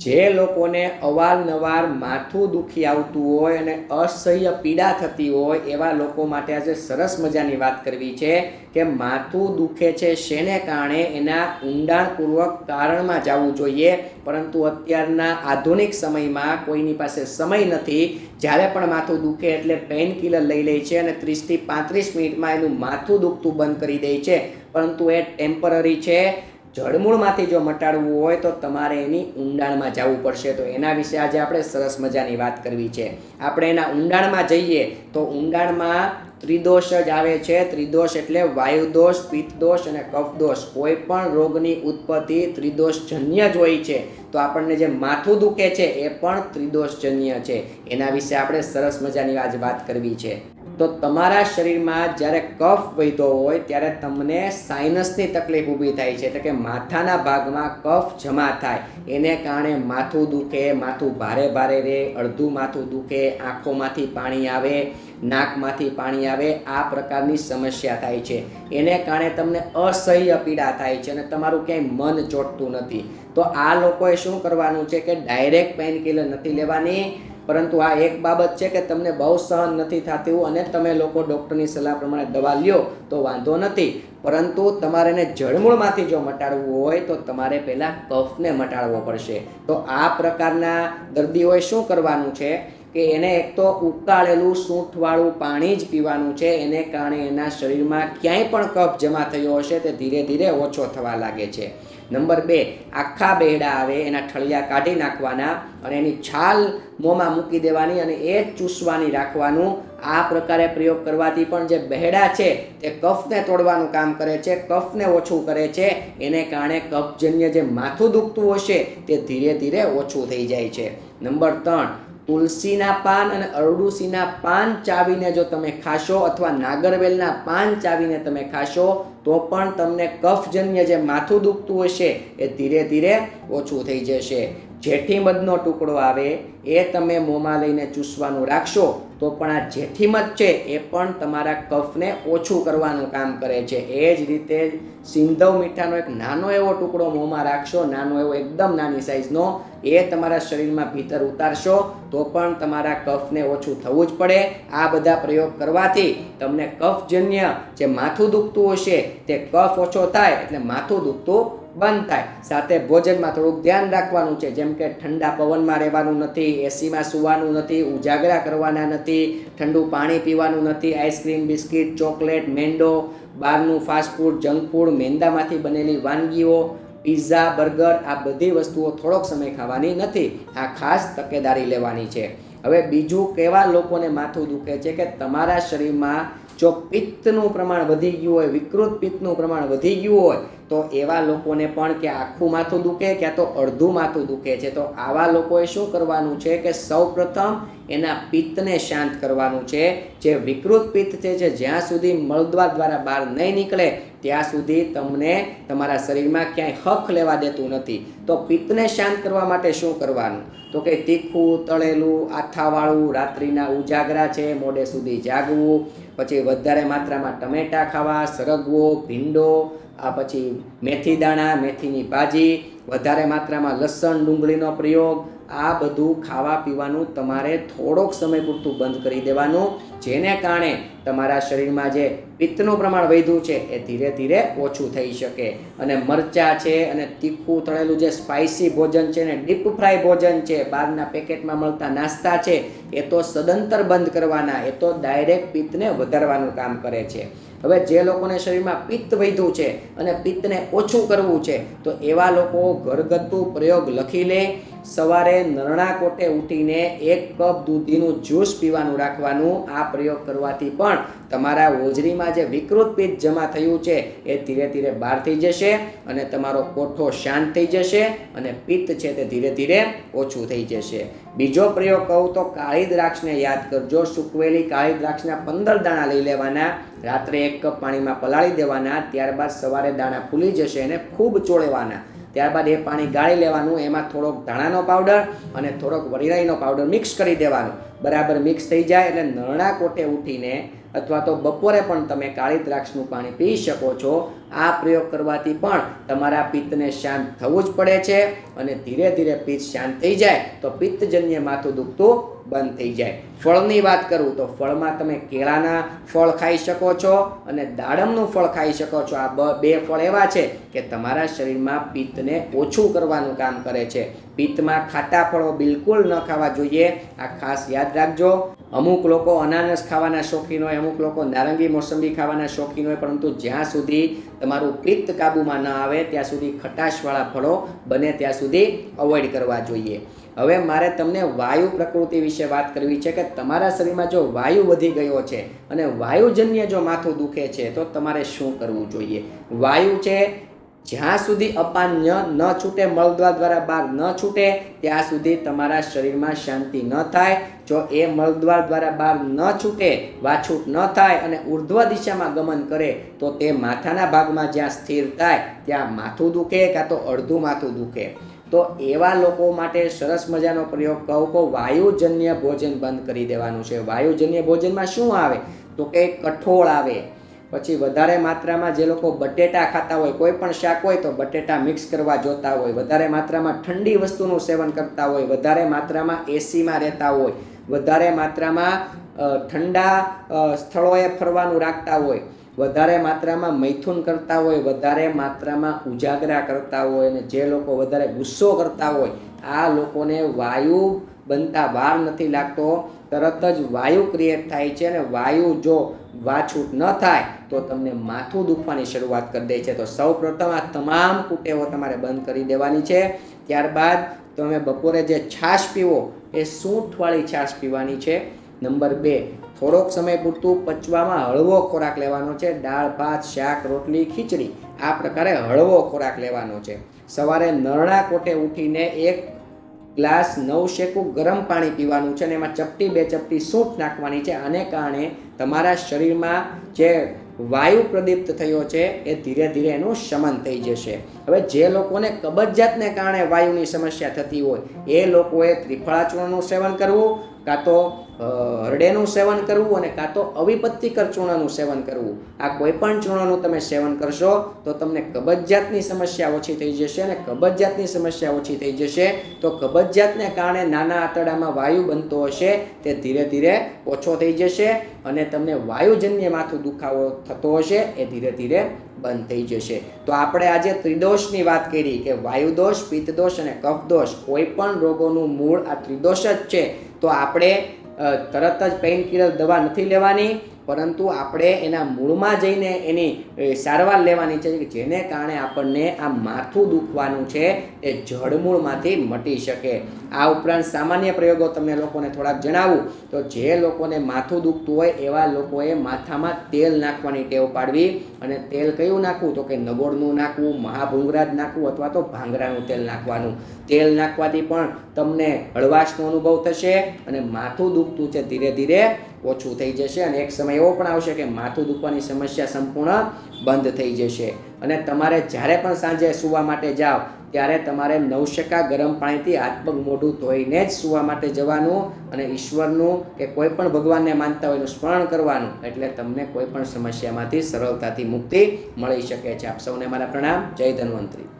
જે લોકોને અવારનવાર માથું દુખી આવતું હોય અને અસહ્ય પીડા થતી હોય, એવા લોકો માટે આજે સરસ મજાની વાત કરવી છે કે માથું દુખે છે શેને કારણે? એના ઊંડાણપૂર્વક કારણમાં જવું જોઈએ. પરંતુ અત્યારના આધુનિક સમયમાં કોઈની પાસે સમય નથી. જ્યારે પણ માથું દુખે એટલે પેઇન કિલર લઈ લે છે અને ત્રીસથી પાંત્રીસ મિનિટમાં એનું માથું દુખતું બંધ કરી દે છે. પરંતુ એ ટેમ્પરરી છે. જળમૂળમાંથી જો મટાડવું હોય તો તમારે એની ઊંડાણમાં જવું પડશે. તો એના વિશે આજે આપણે સરસ મજાની વાત કરવી છે. આપણે એના ઊંડાણમાં જઈએ તો ઊંડાણમાં ત્રિદોષ જ આવે છે. ત્રિદોષ એટલે વાયુદોષ, પિત્તદોષ અને કફદોષ. કોઈ પણ રોગની ઉત્પત્તિ ત્રિદોષજન્ય જ હોય છે. તો આપણને જે માથું દુખે છે એ પણ ત્રિદોષજન્ય છે. એના વિશે આપણે સરસ મજાની આજ વાત કરવી છે. તો તમારા શરીરમાં જ્યારે કફ વધ્યો હોય ત્યારે તમને સાઇનસની તકલીફ ઊભી થાય છે. એટલે કે માથાના ભાગમાં કફ જમા થાય. એને કારણે માથું દુખે, માથું ભારે ભારે રહે અડધું માથું દુખે, આંખોમાંથી પાણી આવે, નાકમાંથી પાણી આવે, આ પ્રકારની સમસ્યા થાય છે. એને કારણે તમને અસહ્ય પીડા થાય છે અને તમારું ક્યાંય મન ચોટતું નથી. તો આ લોકોએ શું કરવાનું છે કે ડાયરેક્ટ પેઇન કિલર નથી લેવાની. પરંતુ આ એક બાબત છે કે તમને બહુ સહન નથી થતું અને તમે લોકો ડૉક્ટરની સલાહ પ્રમાણે દવા લ્યો, તો વાંધો નથી. પરંતુ તમારે એને જળમૂળમાંથી જો મટાડવું હોય, તો તમારે પહેલાં કફને મટાડવો પડશે. તો આ પ્રકારના દર્દીઓએ શું કરવાનું છે? કે એને એક તો ઉકાળેલું સૂંઠવાળું પાણી જ પીવાનું છે, એને કારણે એના શરીરમાં ક્યાંય પણ કફ જમા થયો હશે તે ધીરે ધીરે ઓછો થવા લાગે છે. નંબર બે, આખા બેડા આવે, એના ઠળિયા કાઢી નાખવાના અને એની છાલ મોંમાં મૂકી દેવાની અને એ ચૂસવાની રાખવાનું. આ પ્રકારે પ્રયોગ કરવાથી પણ જે બહેડા છે તે કફને તોડવાનું કામ કરે છે, કફને ઓછું કરે છે. એને કારણે કફજન્ય જે માથું દુખતું હશે તે ધીરે ધીરે ઓછું થઈ જાય છે. નંબર ત્રણ તુલસીના પાન અને અરડુસીના પાન ચાવીને જો તમે ખાશો અથવા નાગરવેલના પાન ચાવીને તમે ખાશો, તો પણ તમને કફજન્ય જે માથું દુખતું હશે, એ ધીરે ધીરે ઓછું થઈ જશે. જેઠીમધનો ટુકડો આવે, એ તમે મોંમાં લઈને ચૂસવાનું રાખશો, તો પણ આ જેઠીમધ છે, એ પણ તમારા કફને ઓછું કરવાનું કામ કરે છે. એ જ રીતે સિંધવ મીઠાનો એક નાનો એવો ટુકડો મોંમાં રાખશો, નાનો એવો એકદમ નાની સાઇઝનો એ તમારા શરીરમાં ભીતર ઉતારશો, તો પણ તમારા કફને ઓછું થવું જ પડે. આ બધા પ્રયોગ કરવાથી તમને કફજન્ય જે માથું દુખતું હશે, તે કફ ઓછો થાય, એટલે માથું દુખતું બંધ થાય. સાથે ભોજનમાં થોડુંક ધ્યાન રાખવાનું છે. જેમ કે ઠંડા પવનમાં રહેવાનું નથી, એસીમાં સૂવાનું નથી, ઉજાગરા કરવાના નથી, ઠંડુ પાણી પીવાનું નથી, આઈસ્ક્રીમ, બિસ્કિટ, ચોકલેટ મેંડો બહારનું ફાસ્ટફૂડ જંક ફૂડ, મેંદામાંથી બનેલી વાનગીઓ, પિઝા, બર્ગર, આ બધી વસ્તુઓ થોડોક સમય ખાવાની નથી. આ ખાસ તકેદારી લેવાની છે. હવે બીજું કેવા લોકોને માથું દુખે છે કે તમારા શરીરમાં જો પિત્તનું પ્રમાણ વધી ગયું હોય, વિકૃત પિત્તનું પ્રમાણ વધી ગયું હોય તો એવા લોકોને પણ કે આખું માથું દુખે ક્યાં તો અડધું માથું દુખે છે. તો આવા લોકોએ શું કરવાનું છે કે સૌ પ્રથમ એના પિત્તને શાંત કરવાનું છે. જે વિકૃત પિત્ત છે, જે જ્યાં સુધી મળદ્વા દ્વારા બહાર નહીં નીકળે, ત્યાં સુધી તમને તમારા શરીરમાં ક્યાંય હક લેવા દેતું નથી. તો પિત્તને શાંત કરવા માટે શું કરવાનું? તો કે તીખું, તળેલું, આથાવાળું, રાત્રિના ઉજાગરા છે, મોડે સુધી જાગવું, પછી વધારે માત્રામાં ટમેટા ખાવા, સરગવો, ભીંડો આ પછી મેથી દાણા, મેથીની ભાજી, વધારે માત્રામાં લસણ, ડુંગળીનો પ્રયોગ, આ બધું ખાવા પીવાનું તમારે થોડોક સમય પૂરતું બંધ કરી દેવાનું, જેને કારણે તમારા શરીરમાં જે પિત્તનું પ્રમાણ વધ્યું છે એ ધીરે ધીરે ઓછું થઈ શકે. અને મરચાં છે અને તીખું તળેલું જે સ્પાઇસી ભોજન છે ને ડીપ ફ્રાય ભોજન છે, બહારના પેકેટમાં મળતા નાસ્તા છે, એ તો સદંતર બંધ કરવાના, એ તો ડાયરેક્ટ પિત્તને વધારવાનું કામ કરે છે. હવે જે લોકોને શરીરમાં પિત્ત વધ્યું છે અને પિત્તને ઓછું કરવું છે, તો એવા લોકો ઘરગથ્થુ પ્રયોગ લખી લે સવારે નરણા કોટે ઉઠીને એક કપ દૂધીનું જ્યુસ પીવાનું રાખવાનું આ પ્રયોગ કરવાથી પણ તમારા હોજરીમાં જે વિકૃત પિત્ત જમા થયું છે, એ ધીરે ધીરે બહાર થઈ જશે અને તમારો કોઠો શાંત થઈ જશે અને પિત્ત છે તે ધીરે ધીરે ઓછું થઈ જશે. બીજો પ્રયોગ કહું તો કાળી દ્રાક્ષને યાદ કરજો. સૂકવેલી કાળી દ્રાક્ષના પંદર દાણા લઈ લેવાના. રાત્રે એક કપ પાણીમાં પલાળી દેવાના. ત્યારબાદ સવારે દાણા ફૂલી જશે અને ખૂબ ચોળવાના. ત્યારબાદ એ પાણી ગાળી લેવાનું, એમાં થોડોક ધાણાનો પાવડર અને થોડોક વરિયાળીનો પાવડર મિક્સ કરી દેવાનો. બરાબર મિક્સ થઈ જાય એટલે નરણા કોટે ઉઠીને અથવા તો બપોરે પણ તમે કાળી દ્રાક્ષનું પાણી પી શકો છો. આ પ્રયોગ કરવાથી પણ તમારા પિત્તને શાંત થવું જ પડે છે અને ધીરે ધીરે પિત્ત શાંત થઈ જાય તો પિત્તજન્ય માથું દુખતું બંધ થઈ જાય. ફળની વાત કરું તો ફળમાં તમે કેળાના ફળ ખાઈ શકો છો અને દાડમનું ફળ ખાઈ શકો છો. આ બ- ફળ એવા છે કે તમારા શરીરમાં પિત્તને ઓછું કરવાનું કામ કરે છે. પિત્તમાં ખાટા ફળો બિલકુલ ન ખાવા જોઈએ. આ ખાસ યાદ રાખજો. અમુક લોકો અનાનસ ખાવાના શોખીન હોય, અમુક લોકો નારંગી મોસંબી ખાવાના શોખીન હોય, પરંતુ જ્યાં સુધી તમારું પિત્ત કાબૂમાં ન આવે, ત્યાં સુધી ખટાશવાળા ફળો બને ત્યાં સુધી અવોઇડ કરવા જોઈએ. હવે મારે તમને વાયુ પ્રકૃતિ વિશે વાત કરવી છે કે તમારા શરીરમાં જો વાયુ વધી ગયો છે અને વાયુજન્ય જો માથું દુખે છે, તો તમારે શું કરવું જોઈએ? વાયુ છે જ્યાં સુધી અપાન્ય ન છૂટે મળદ્વાર દ્વારા બહાર ન છૂટે, ત્યાં સુધી તમારા શરીરમાં શાંતિ ન થાય. જો એ મળદ્વાર દ્વારા બહાર ન છૂટે, વાછૂટ ન થાય અને ઉર્ધ્વ દિશામાં ગમન કરે, તો તે માથાના ભાગમાં જ્યાં સ્થિર થાય, ત્યાં માથું દુખે કાં તો અડધું માથું દુખે. તો એવા લોકો માટે સરસ મજાનો પ્રયોગ કહું કહો વાયુજન્ય ભોજન બંધ કરી દેવાનું છે. વાયુજન્ય ભોજનમાં શું આવે? તો કે કઠોળ આવે. પછી વધારે માત્રામાં જે લોકો બટેટા ખાતા હોય, કોઈ પણ શાક હોય તો બટેટા મિક્સ કરવા જોતા હોય. વધારે માત્રામાં ઠંડી વસ્તુનું સેવન કરતા હોય, વધારે માત્રામાં એસીમાં રહેતા હોય, વધારે માત્રામાં ઠંડા સ્થળોએ ફરવાનું રાખતા હોય, વધારે માત્રામાં મૈથુન કરતા હોય, વધારે માત્રામાં ઉજાગરા કરતા હોય અને જે લોકો વધારે ગુસ્સો કરતા હોય, આ લોકોને વાયુ બનતા વાર નથી લાગતો. તરત જ વાયુ ક્રિએટ થાય છે અને વાયુ જો વાછૂટ ન થાય તો તમને માથું દુખવાની શરૂઆત કરી દે છે. તો સૌ પ્રથમ આ તમામ કુટેવો તમારે બંધ કરી દેવાની છે. ત્યારબાદ તમે બપોરે જે છાશ પીવો એ સૂંઠવાળી છાશ પીવાની છે. નંબર બે, થોડોક સમય પૂરતું પચવામાં હળવો ખોરાક લેવાનો છે. દાળ, ભાત, શાક, રોટલી, ખીચડી આ પ્રકારે હળવો ખોરાક લેવાનો છે. સવારે નરણા કોટે ઉઠીને એક ગ્લાસ, નવ શેકું ગરમ પાણી પીવાનું છે અને એમાં ચપટી બે ચપટી સૂંઠ નાખવાની છે. આને કારણે તમારા શરીરમાં જે વાયુ પ્રદીપ્ત થયો છે, એ ધીરે ધીરે એનું શમન થઈ જશે. હવે જે લોકોને કબજિયાતને કારણે વાયુની સમસ્યા થતી હોય, એ લોકોએ ત્રિફળાચૂર્ણનું સેવન કરવું, કાં તો હરડેનું સેવન કરવું અને કાં તો અવિપત્તિકર ચૂર્ણનું સેવન કરવું. આ કોઈ પણ ચૂર્ણનું તમે સેવન કરશો, તો તમને કબજિયાતની સમસ્યા ઓછી થઈ જશે અને કબજિયાતની સમસ્યા ઓછી થઈ જશે. તો કબજિયાતને કારણે નાના આંતરડામાં વાયુ બનતો હશે, તે ધીરે ધીરે ઓછો થઈ જશે અને તમને વાયુજન્ય માથું દુખાવો થતો હશે, એ ધીરે ધીરે બંધ થઈ જશે. તો આપણે આજે ત્રિદોષની વાત કરી કે વાયુદોષ, પિત્તદોષ અને કફદોષ, કોઈ પણ રોગોનું મૂળ આ ત્રિદોષ જ છે. તો આપણે તરત જ પેઇન કિલર દવા નથી લેવાની. પરંતુ આપણે એના મૂળમાં જઈને એની સારવાર લેવાની છે કે જેને કારણે આપણને આ માથું દુખવાનું છે, એ જડમૂળમાંથી મટી શકે. આ ઉપરાંત સામાન્ય પ્રયોગો તમને લોકોને થોડાક જણાવું. તો જે લોકોને માથું દુખતું હોય, એવા લોકોએ માથામાં તેલ નાખવાની ટેવ પાડવી અને તેલ કયું નાખવું? તો કે નગોળનું નાખવું, મહાભૂંગરાજ નાખવું અથવા તો ભાંગરાનું તેલ નાખવાનું. તેલ નાખવાથી પણ તમને હળવાશનો અનુભવ થશે અને માથું દુખતું છે ધીરે ધીરે. ઓછું થઈ જશે અને એક સમય એવો પણ આવશે કે માથું દુખવાની સમસ્યા સંપૂર્ણ બંધ થઈ જશે. અને તમારે જ્યારે પણ સાંજે સૂવા માટે જાઓ, ત્યારે તમારે નવશકા ગરમ પાણીથી હાથપગ મોઢું ધોઈને જ સૂવા માટે જવાનું અને ઈશ્વરનું કે કોઈ પણ ભગવાનને માનતા હોય એનું સ્મરણ કરવાનું. એટલે તમને કોઈ પણ સમસ્યામાંથી સરળતાથી મુક્તિ મળી શકે છે. આપ સૌને મારા પ્રણામ. જય ધન્વંતરી.